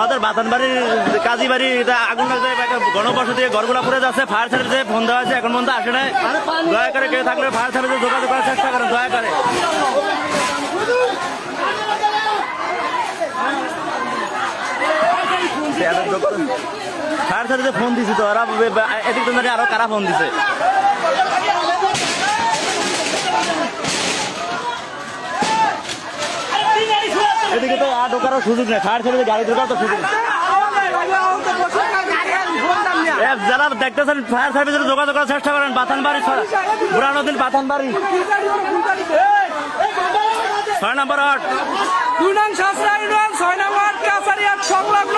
আমাদের বাতানবাড়ির কাজীবাড়ি এটা আগুন লাগছে গণবসতি ঘরগুলা পড়ে যাচ্ছে ফায়ার সার্ভিসে ফোন দেওয়া হয়েছে, এখন পর্যন্ত আসে নাই। দয়া করে কেউ থাকলে ফায়ার সার্ভিসে যোগাযোগ করার চেষ্টা করেন, দয়া করে। ফায়ার সার্ভিসে ফোন দিছি তো, ওরা এদিক আরও কারা ফোন দিছে? ঢোকারও সুযোগ নেই। সার্ভিসে গাড়ি ঢোকার তো সুযোগ যারা দেখতেছেন ফায়ার সার্ভিসের যোগাযোগ করার চেষ্টা করেন বাথানবাড়ি বুড়ানদিন বাথানবাড়ি। ছয় নম্বর আট দুই নং ইউনিয়ন ছয় নম্বর কাছারিয়ার সংলগ্ন।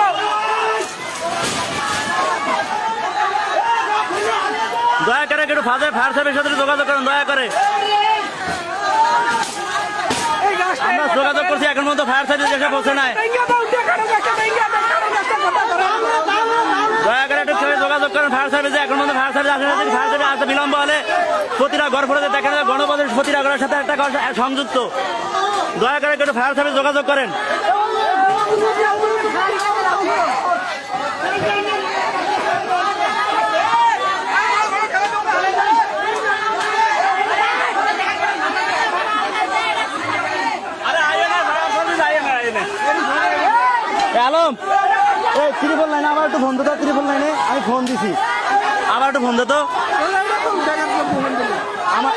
দয়া করে একটু ফাঁসে ফায়ার সার্ভিসের সাথে যোগাযোগ করেন দয়া করে এই গাছটা আমরা যোগাযোগ করছি, এখন পর্যন্ত ফায়ার সার্ভিস এসে পৌঁছে নাই। দেখানো দেখানো দয়া করে একটু যোগাযোগ করেন ফায়ার সার্ভিসে এখন পর্যন্ত ফায়ার সার্ভিস আসে ফায়ার সার্ভিস আসতে বিলম্ব হলে প্রতিটা গড় ফোড়াতে দেখা যায় গণপদের প্রতিটা গড়ের সাথে একটা সংযুক্ত। দয়া করে একটু ফায়ার সার্ভিস যোগাযোগ করেন। আলম। এই ত্রিপল লাইনে আবার একটু ফোন তো ত্রিপল লাইনে আমি ফোন দিছি। আবার একটু ফোন তো আমার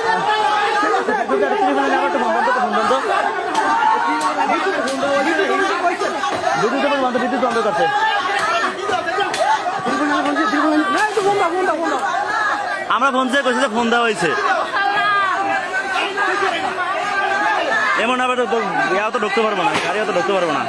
ফোন বন্ধ বিদ্যুৎ বন্ধ আমরা ফোন চেয়ে করছি যে ফোন দেওয়া হয়েছে এমন আবার তো ঢুকতে পারব না গাড়ি তো ঢুকতে পারব না।